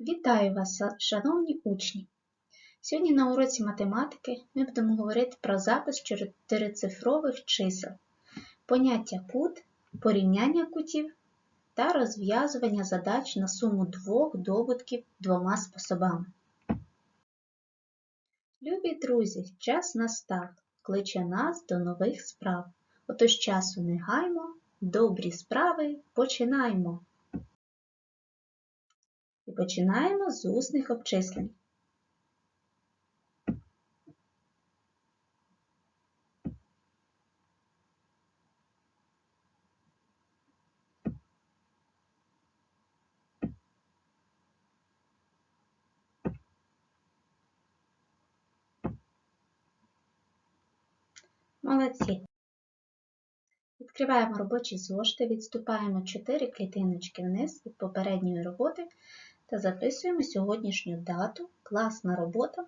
Вітаю вас, шановні учні! Сьогодні на уроці математики ми будемо говорити про запис чотирицифрових чисел, поняття кут, порівняння кутів та розв'язування задач на суму двох добутків двома способами. Любі друзі, час настав, кличе нас до нових справ. Отож часу не гаймо, добрі справи починаємо! І починаємо з усних обчислень. Молодці. Відкриваємо робочі зошити, відступаємо 4 клітиночки вниз від попередньої роботи та записуємо сьогоднішню дату, класна робота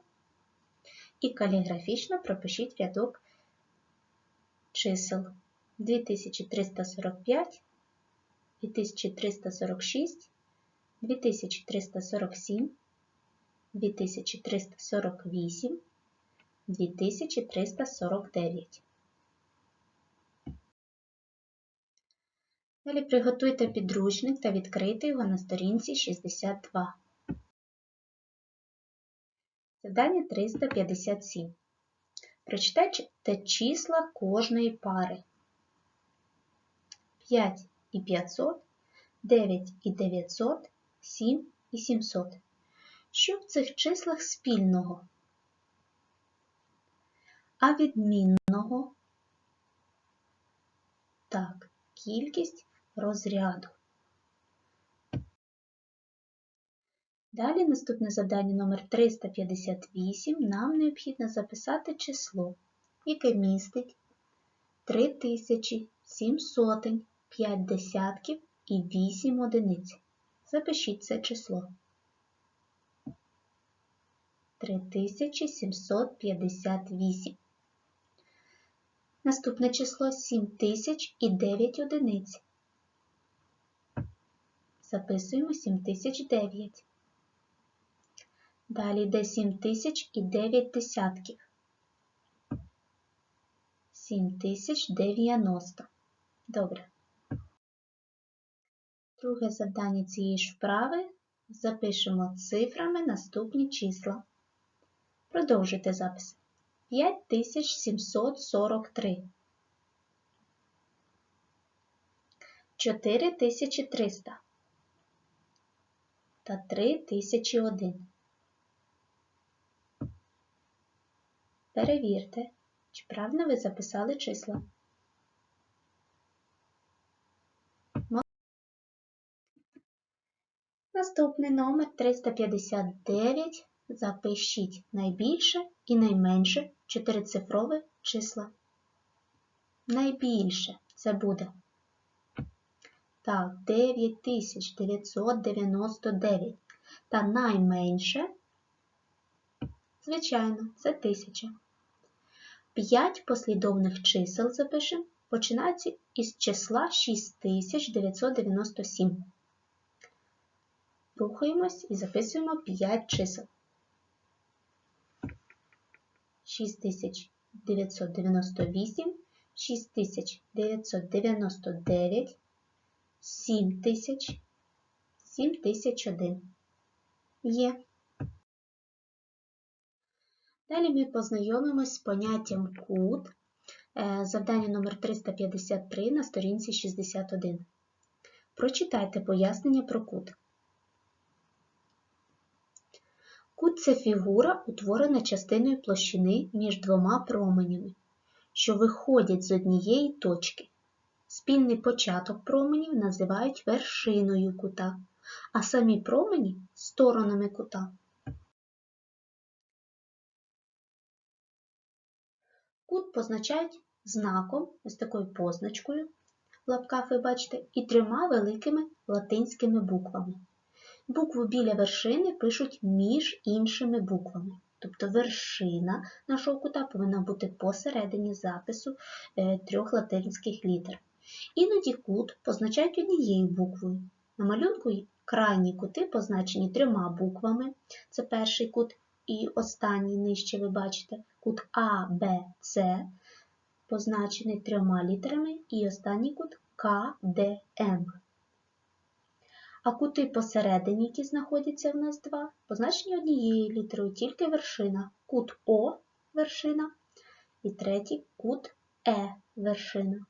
і каліграфічно пропишіть рядок чисел 2345, 2346, 2347, 2348, 2349. Далі приготуйте підручник та відкрийте його на сторінці 62. Завдання 357. Прочитайте числа кожної пари. 5 і 500, 9 і 900, 7 і 700. Що в цих числах спільного? А відмінного? Так, кількість розряду. Далі наступне завдання номер 358 нам необхідно записати число, яке містить 3700 сотень, 5 десятків і 8 одиниць. Запишіть це число. 3758. Наступне число 7000 і 9 одиниць. Записуємо 7009. Далі йде 7000 і 9 десятків. 7090. Добре. Друге завдання цієї ж вправи запишемо цифрами наступні числа. Продовжуйте запис. 5743. 4300 та 3001. Перевірте, чи правильно ви записали числа. Наступний номер 359. Запишіть найбільше і найменше чотирицифрове числа. Найбільше це буде. Так, 9999. Та найменше, звичайно, це 1000. 5 послідовних чисел запишемо, починається із числа 6997. Рухаємось і записуємо 5 чисел. 6998, 6999, 7000, 7001. Є. Далі ми познайомимось з поняттям кут. Е, завдання номер 353 на сторінці 61. Прочитайте пояснення про кут. Кут це фігура, утворена частиною площини між двома променями, що виходять з однієї точки. Спільний початок променів називають вершиною кута, а самі промені сторонами кута. Кут позначають знаком, ось такою позначкою, в лапках ви бачите, і трьома великими латинськими буквами. Букву біля вершини пишуть між іншими буквами. Тобто вершина нашого кута повинна бути посередині запису е, трьох латинських літер. Іноді кут позначають однією буквою. На малюнку крайні кути позначені трьома буквами. Це перший кут і останній нижче ви бачите кут А, Б, С, позначений трьома літерами, і останній кут К, Д, М. А кути посередині, які знаходяться в нас два, позначені однією літерою, тільки вершина. Кут О вершина і третій кут Е вершина.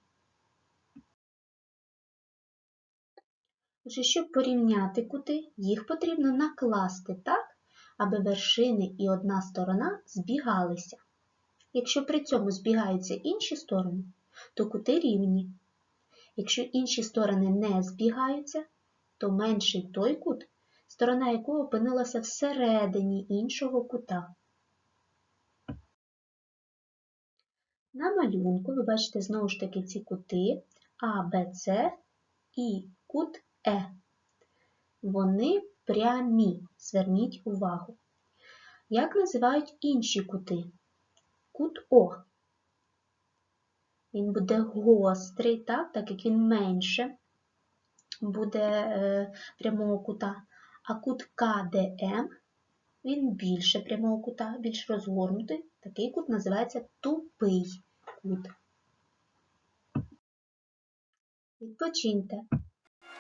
Отже, щоб порівняти кути, їх потрібно накласти так, аби вершини і одна сторона збігалися. Якщо при цьому збігаються інші сторони, то кути рівні. Якщо інші сторони не збігаються, то менший той кут, сторона якого опинилася всередині іншого кута. На малюнку ви бачите знову ж таки ці кути А, Б, С і кут Е. Вони прямі, зверніть увагу. Як називають інші кути? Кут О. Він буде гострий, так, так як він менше буде е, прямого кута. А кут КДМ, він більше прямого кута, більш розгорнутий. Такий кут називається тупий кут. Відпочиньте.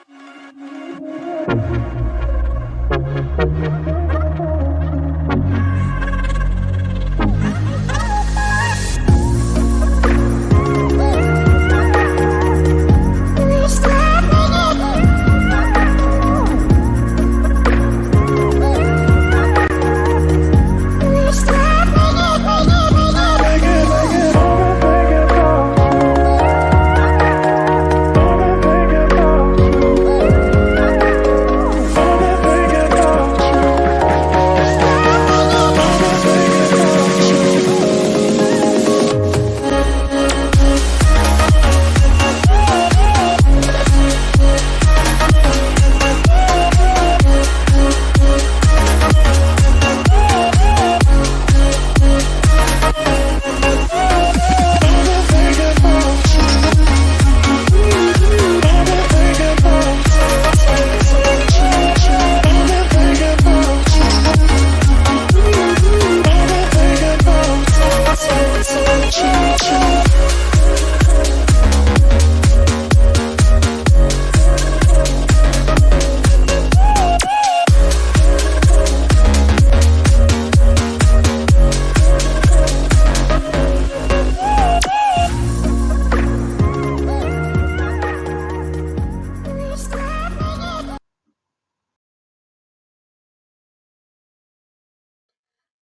Thank you.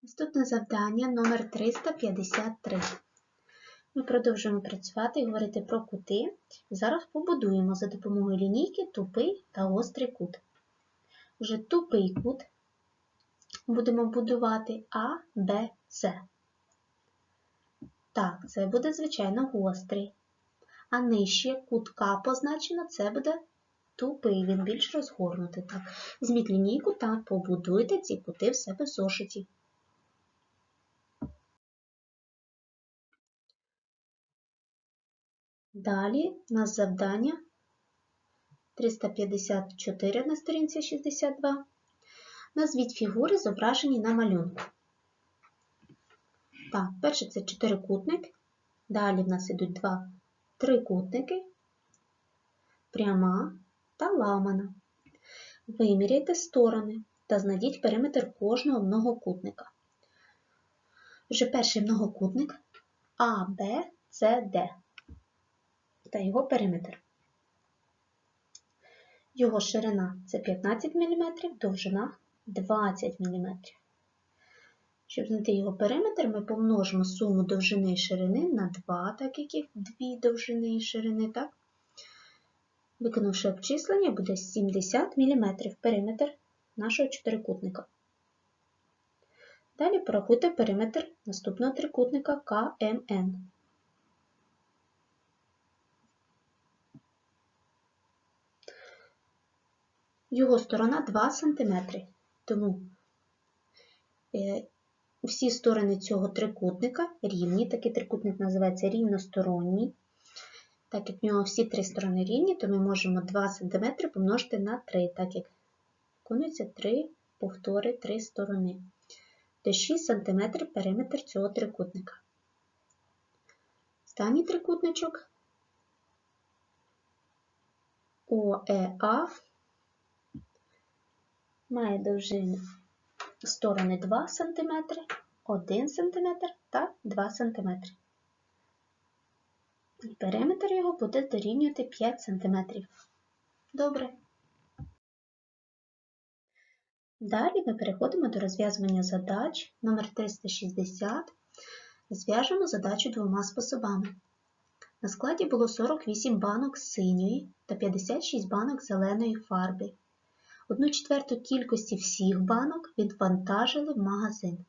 Наступне завдання номер 353. Ми продовжуємо працювати і говорити про кути. Зараз побудуємо за допомогою лінійки тупий та гострий кут. Вже тупий кут будемо будувати А, Б, С. Так, це буде, звичайно, гострий. А нижче кут К позначено, це буде тупий, він більш розгорнутий. Так. Візьміть лінійку та побудуйте ці кути в себе в зошиті. Далі у нас завдання 354 на сторінці 62. Назвіть фігури, зображені на малюнку. Так, перше це чотирикутник. Далі в нас йдуть два трикутники, пряма та ламана. Виміряйте сторони та знайдіть периметр кожного многокутника. Вже перший многокутник А, Б, С, Д та його периметр. Його ширина це 15 мм, довжина 20 мм. Щоб знайти його периметр, ми помножимо суму довжини і ширини на 2, так як їх дві довжини і ширини, так? Виконавши обчислення, буде 70 мм периметр нашого чотирикутника. Далі порахуйте периметр наступного трикутника КМН. Його сторона 2 см, тому е, всі сторони цього трикутника рівні, такий трикутник називається рівносторонній. Так як в нього всі три сторони рівні, то ми можемо 2 см помножити на 3, так як Виконується три повтори, три сторони. Де 6 см периметр цього трикутника. Останній трикутничок ОЕА має довжину сторони 2 см, 1 см та 2 см. І периметр його буде дорівнювати 5 см. Добре. Далі ми переходимо до розв'язування задач номер 360. Зв'яжемо задачу двома способами. На складі було 48 банок синьої та 56 банок зеленої фарби. Одну четверту кількості всіх банок відвантажили в магазин.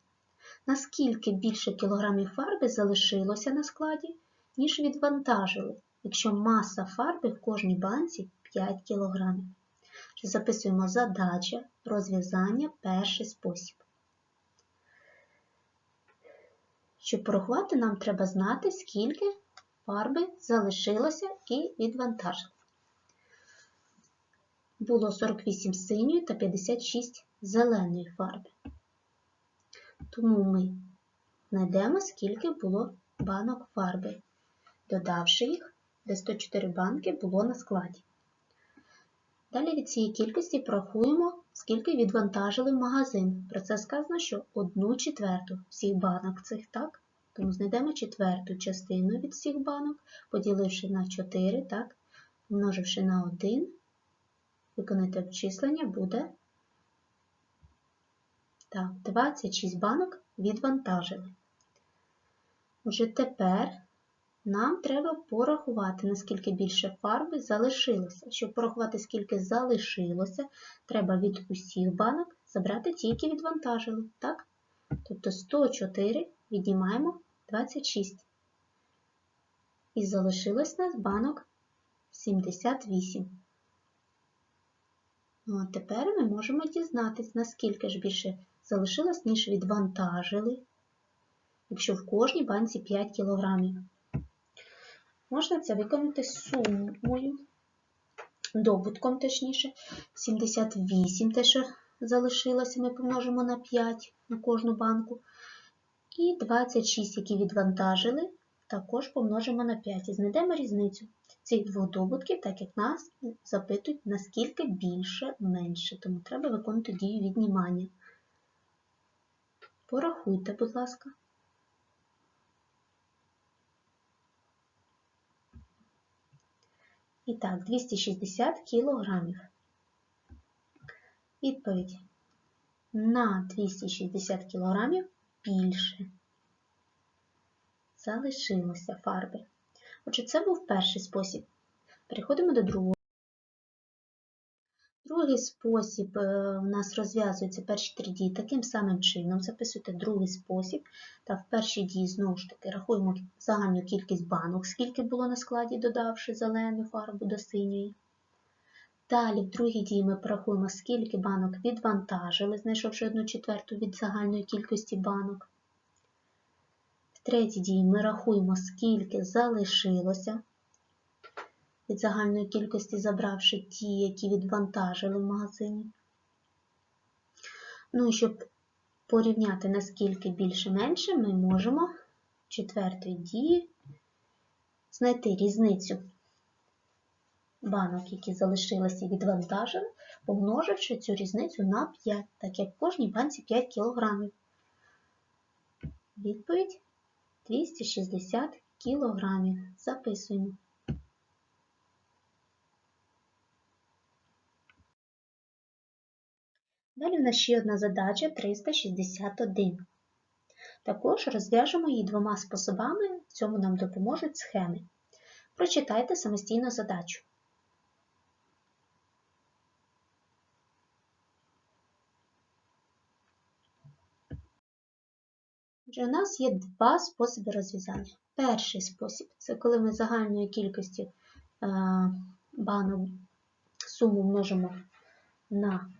Наскільки більше кілограмів фарби залишилося на складі, ніж відвантажили, якщо маса фарби в кожній банці 5 кілограмів. Записуємо задача, розв'язання, перший спосіб. Щоб порахувати, нам треба знати, скільки фарби залишилося і відвантажили. Було 48 синьої та 56 зеленої фарби. Тому ми знайдемо, скільки було банок фарби, додавши їх, де 104 банки було на складі. Далі від цієї кількості порахуємо, скільки відвантажили в магазин. Про це сказано, що одну четверту всіх банок цих, так? Тому знайдемо четверту частину від всіх банок, поділивши на 4, так? Множивши на 1, виконати обчислення буде так, 26 банок відвантажили. Уже тепер нам треба порахувати, наскільки більше фарби залишилося. Щоб порахувати, скільки залишилося, треба від усіх банок забрати ті, які відвантажили. Так? Тобто 104 віднімаємо 26. І залишилось нас банок 78. Ну, тепер ми можемо дізнатися, наскільки ж більше залишилось, ніж відвантажили, якщо в кожній банці 5 кг. Можна це виконати сумою, добутком, точніше, 78, те, що залишилося, ми помножимо на 5 на кожну банку. І 26, які відвантажили, також помножимо на 5 і знайдемо різницю цих двох добутків, так як нас запитують, наскільки більше менше. Тому треба виконати дію віднімання. Порахуйте, будь ласка. І так, 260 кілограмів. Відповідь. На 260 кілограмів більше залишилося фарби. Отже, це був перший спосіб. Переходимо до другого. Другий спосіб е, у нас розв'язується перші три дії таким самим чином. Записуйте другий спосіб. Та в першій дії, знову ж таки, рахуємо загальну кількість банок, скільки було на складі, додавши зелену фарбу до синьої. Далі, в другій дії ми порахуємо, скільки банок відвантажили, знайшовши одну четверту від загальної кількості банок. Третій дії ми рахуємо, скільки залишилося від загальної кількості, забравши ті, які відвантажили в магазині. Ну і щоб порівняти, наскільки більше-менше, ми можемо в четвертій дії знайти різницю банок, які залишилися і відвантажили, помноживши цю різницю на 5, так як в кожній банці 5 кг. Відповідь 260 кг. Записуємо. Далі в нас ще одна задача 361. Також розв'яжемо її двома способами, цьому нам допоможуть схеми. Прочитайте самостійно задачу. Отже, у нас є два способи розв'язання. Перший спосіб це коли ми загальної кількості е, банок суму множимо на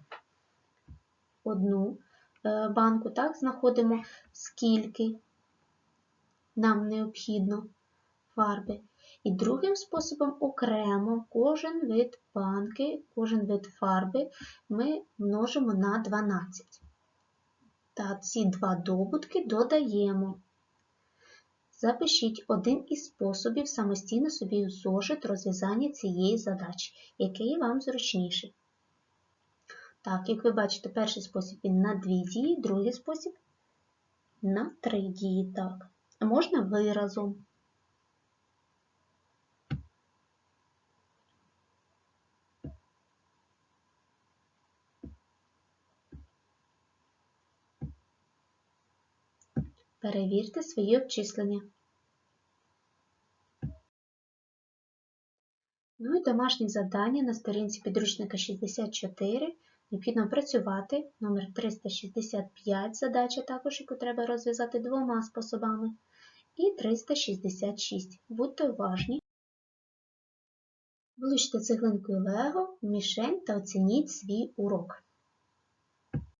одну е, банку, так, знаходимо, скільки нам необхідно фарби. І другим способом окремо кожен вид банки, кожен вид фарби ми множимо на 12. Та ці два добутки додаємо. Запишіть один із способів самостійно собі у зошит розв'язання цієї задачі, який вам зручніший. Так, як ви бачите, перший спосіб він на дві дії, другий спосіб на три дії. Так. Можна виразом. Перевірте свої обчислення. Ну і домашнє завдання на сторінці підручника 64. Необхідно опрацювати номер 365 задача також, яку треба розв'язати двома способами. І 366. Будьте уважні. Влучте цеглинкою Лего мішень та оцініть свій урок.